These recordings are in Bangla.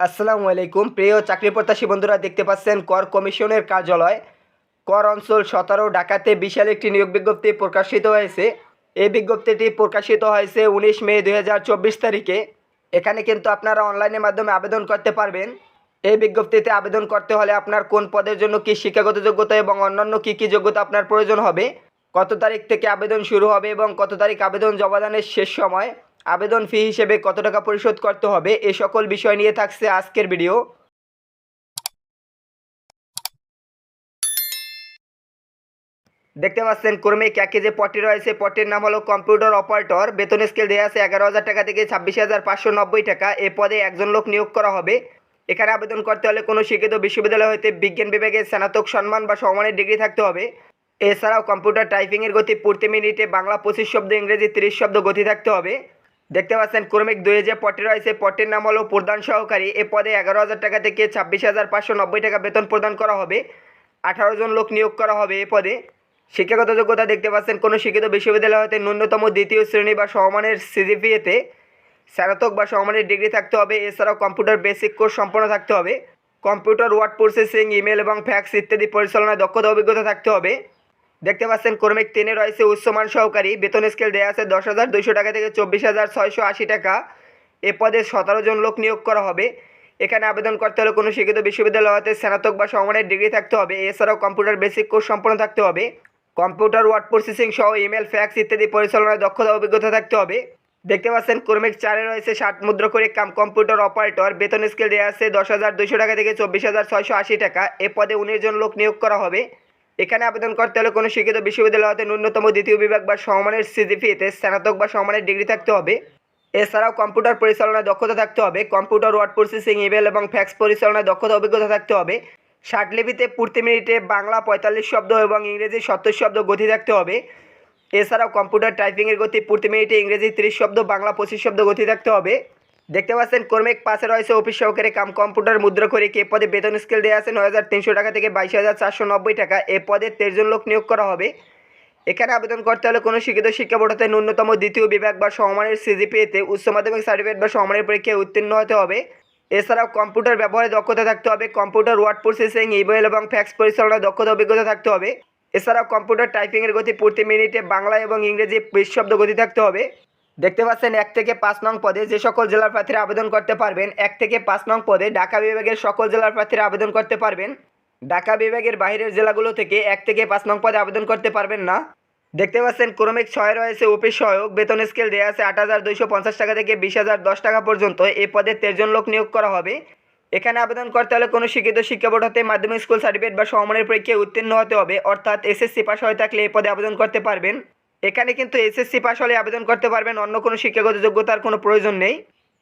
আসসালামু আলাইকুম। প্রিয় চাকরি প্রত্যাশী বন্ধুরা, দেখতে পাচ্ছেন কর কমিশনের কার্যালয়। কর অঞ্চল সতেরো, ঢাকাতে বিশাল একটি নিয়োগ বিজ্ঞপ্তি প্রকাশিত হয়েছে। এই বিজ্ঞপ্তিটি প্রকাশিত হয়েছে উনিশ মে দু হাজার চব্বিশ তারিখে। এখানে কিন্তু আপনারা অনলাইনের মাধ্যমে আবেদন করতে পারবেন। এই বিজ্ঞপ্তিতে আবেদন করতে হলে আপনার কোন পদের জন্য কি শিক্ষাগত যোগ্যতা এবং অন্যান্য কি কি যোগ্যতা আপনার প্রয়োজন হবে, কত তারিখ থেকে আবেদন শুরু হবে এবং কত তারিখ আবেদন জমাদানের শেষ সময় আবেদন ফি হিসেবে কত টাকা পরিশোধ করতে হবে? এ সকল বিষয় নিয়ে থাকছে আজকের ভিডিও। দেখতে পাচ্ছেন, কর্মী ক্যাকে যে পদটি রয়েছে। পদটির নাম হলো কম্পিউটার অপারেটর। বেতন স্কেল দেওয়া আছে এগারো হাজার টাকা থেকে ছাব্বিশ হাজার পাঁচশো নব্বই টাকা। এ পদে একজন লোক নিয়োগ করা হবে। এখানে আবেদন করতে হলে কোনো শিক্ষিত বিশ্ববিদ্যালয় হতে বিজ্ঞান বিভাগে স্নাতক সম্মান বা সম্মানের ডিগ্রি থাকতে হবে। এছাড়াও কম্পিউটার টাইপিংয়ের গতি প্রতি মিনিটে বাংলা পঁচিশ শব্দ, ইংরেজি তিরিশ শব্দ গতি থাকতে হবে। দেখতে পাচ্ছেন, ক্রমিক দুই যে পদটি রয়েছে পদটির নাম হলো প্রধান সহকারী। এ পদে এগারো হাজার টাকা থেকে ছাব্বিশ হাজার পাঁচশো নব্বই টাকা বেতন প্রদান করা হবে। আঠারো জন লোক নিয়োগ করা হবে এ পদে। শিক্ষাগত যোগ্যতা দেখতে পাচ্ছেন, কোনো শিক্ষিত বিশ্ববিদ্যালয় হতে ন্যূনতম দ্বিতীয় শ্রেণি বা সমমানের সিজিপিএতে স্নাতক বা সমমানের ডিগ্রি থাকতে হবে। এছাড়াও কম্পিউটার বেসিক কোর্স সম্পন্ন থাকতে হবে। কম্পিউটার ওয়ার্ড প্রসেসিং, ইমেল এবং ফ্যাক্স ইত্যাদি পরিচালনায় দক্ষতা, অভিজ্ঞতা থাকতে হবে। দেখতে পাচ্ছেন, কর্মিক তিনে রয়েছে, উচ্চমান সহকারী। বেতন স্কেল দেওয়া আছে দশ হাজার দুইশো টাকা থেকে চব্বিশ হাজার ছয়শো আশি টাকা। এ পদে সতেরো জন লোক নিয়োগ করা হবে। এখানে আবেদন করতে হলে কোনো শিক্ষিত বিশ্ববিদ্যালয় হতে স্নাতক বা সমমানের ডিগ্রি থাকতে হবে। এছাড়াও কম্পিউটার বেসিক কোর্স সম্পন্ন থাকতে হবে। কম্পিউটার, ওয়ার্ড প্রসেসিং সহ ইমেল, ফ্যাক্স ইত্যাদি পরিচালনায় দক্ষতা, অভিজ্ঞতা থাকতে হবে। দেখতে পাচ্ছেন, কর্মিক চারে রয়েছে ষাট মুদ্রা করে কাম কম্পিউটার অপারেটর। বেতন স্কেল দেওয়া আছে দশ হাজার দুইশো টাকা থেকে চব্বিশ হাজার ছয়শো আশি টাকা। এ পদে উনিশ জন লোক নিয়োগ করা হবে। এখানে আবেদন করতে হলে কোনো শিক্ষিত বিশ্ববিদ্যালয় হতে ন্যূনতম দ্বিতীয় বিভাগ বা সমমানের সিজিপিএতে স্নাতক বা সমমানের ডিগ্রি থাকতে হবে। এছাড়াও কম্পিউটার পরিচালনায় দক্ষতা থাকতে হবে। কম্পিউটার, ওয়ার্ড প্রসেসিং, ইমেল এবং ফ্যাক্স পরিচালনায় দক্ষতা অভিজ্ঞতা থাকতে হবে। ষাট লিপিতে প্রতি মিনিটে বাংলা পঁয়তাল্লিশ শব্দ এবং ইংরেজি সত্তর শব্দ গতি থাকতে হবে। এছাড়াও কম্পিউটার টাইপিংয়ের গতি প্রতি মিনিটে ইংরেজি তিরিশ শব্দ, বাংলা পঁচিশ শব্দ গতি থাকতে হবে। দেখতে পাচ্ছেন, কর্মিক পাশে রয়েছে অফিস সহকারী কাম কম্পিউটার। মুদ্রা করে কে পদে বেতন স্কেল দেওয়া আছে নয় হাজার তিনশো টাকা থেকে বাইশ হাজার চারশো নব্বই টাকা। এ পদে তেরোজন লোক নিয়োগ করা হবে। এখানে আবেদন করতে হলে কোনো শিক্ষিত শিক্ষা বোর্ড হতে ন্যূনতম দ্বিতীয় বিভাগ বা সমমানের সিজিপিএতে উচ্চ মাধ্যমিক সার্টিফিকেট বা সমমানের পরীক্ষায় উত্তীর্ণ হতে হবে। এছাড়াও কম্পিউটার ব্যবহারে দক্ষতা থাকতে হবে। কম্পিউটার ওয়ার্ড প্রসেসিং ইমেল এবং ফ্যাক্স পরিচালনায় দক্ষতা অভিজ্ঞতা থাকতে হবে। এছাড়াও কম্পিউটার টাইপিংয়ের গতি প্রতি মিনিটে বাংলা এবং ইংরেজি বিশ শব্দ গতি থাকতে হবে। দেখতে পাচ্ছেন এক থেকে পাঁচ নং পদে যে সকল জেলার প্রার্থীরা আবেদন করতে পারবেন, এক থেকে পাঁচ নং পদে ঢাকা বিভাগের সকল জেলার প্রার্থীরা আবেদন করতে পারবেন। ঢাকা বিভাগের বাইরের জেলাগুলো থেকে এক থেকে পাঁচ নং পদে আবেদন করতে পারবেন না। দেখতে পাচ্ছেন ক্রমিক ছয় রয়েছে, অফিস সহায়ক, বেতন স্কেল দেওয়া আছে আট হাজার দুইশো পঞ্চাশ টাকা থেকে বিশ হাজার দশ টাকা পর্যন্ত। এই পদে তেরোজন লোক নিয়োগ করা হবে। এখানে আবেদন করতে হলে কোনো শিক্ষিত শিক্ষা বোর্ড হতে মাধ্যমিক, স্কুল সার্টিফিকেট বা সমমানের পরীক্ষায় উত্তীর্ণ হতে হবে। অর্থাৎ এসএসসি পাস হয়ে থাকলে এই পদে আবেদন করতে পারবেন। এখানে কিন্তু এসএসসি পাস হলে আবেদন করতে পারবেন। অন্য কোনো শিক্ষাগত যোগ্যতার কোনো প্রয়োজন নেই।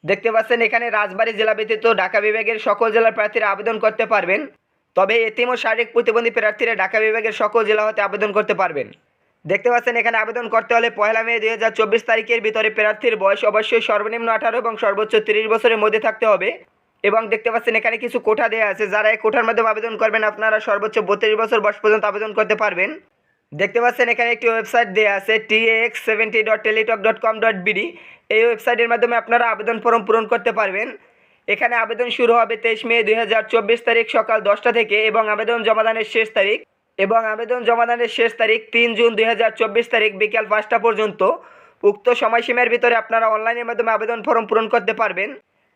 দেখতে পাচ্ছেন, এখানে রাজবাড়ী জেলা ব্যতীত ঢাকা বিভাগের সকল জেলার প্রার্থীরা আবেদন করতে পারবেন। তবে এতিম ও শারীরিক প্রতিবন্ধী প্রার্থীরা ঢাকা বিভাগের সকল জেলা হতে আবেদন করতে পারবেন। দেখতে পাচ্ছেন, এখানে আবেদন করতে হলে পয়লা মে দুই হাজার চব্বিশ তারিখের ভিতরে প্রার্থীর বয়স অবশ্যই সর্বনিম্ন আঠারো এবং সর্বোচ্চ তিরিশ বছরের মধ্যে থাকতে হবে। এবং দেখতে পাচ্ছেন, এখানে কিছু কোঠা দেওয়া আছে। যারা এই কোঠার মাধ্যমে আবেদন করবেন, আপনারা সর্বোচ্চ বত্রিশ বছর বয়স পর্যন্ত আবেদন করতে পারবেন। দেখতে পাচ্ছেন, এখানে একটি ওয়েবসাইট দেওয়া আছে T X seventy dot Teletalk dot com dot BD এই ওয়েবসাইটের মাধ্যমে আপনারা আবেদন ফর্ম পূরণ করতে পারবেন। এখানে আবেদন শুরু হবে তেইশ মে দুই হাজার চব্বিশ তারিখ সকাল দশটা থেকে এবং আবেদন জমাদানের শেষ তারিখ এবং আবেদন জমাদানের শেষ তারিখ তিন জুন দুই হাজার চব্বিশ তারিখ বিকাল পাঁচটা পর্যন্ত। উক্ত সময়সীমার ভিতরে আপনারা অনলাইনের মাধ্যমে আবেদন ফর্ম পূরণ করতে পারবেন।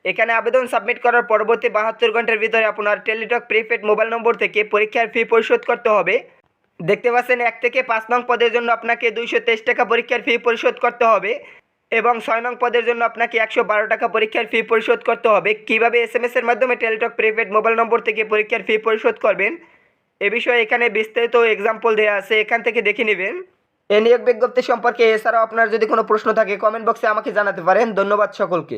এখানে আবেদন সাবমিট করার পরবর্তী বাহাত্তর ঘণ্টার ভিতরে আপনার টেলিটক প্রিপেড মোবাইল নম্বর থেকে পরীক্ষার ফি পরিশোধ করতে হবে। দেখতে পাচ্ছেন, এক থেকে পাঁচ নং পদের জন্য আপনাকে দুইশো তেইশ টাকা পরীক্ষার ফি পরিশোধ করতে হবে এবং ছয় নং পদের জন্য আপনাকে একশো বারো টাকা পরীক্ষার ফি পরিশোধ করতে হবে। কীভাবে এস এম এর মাধ্যমে টেলিটক প্রিপেড মোবাইল নম্বর থেকে পরীক্ষার ফি পরিশোধ করবেন, এ বিষয়ে এখানে বিস্তারিত এক্সাম্পল দেওয়া আছে, এখান থেকে দেখে নেবেন। এ নিয়োগ বিজ্ঞপ্তি সম্পর্কে এছাড়াও আপনার যদি কোনো প্রশ্ন থাকে কমেন্ট বক্সে আমাকে জানাতে পারেন। ধন্যবাদ সকলকে।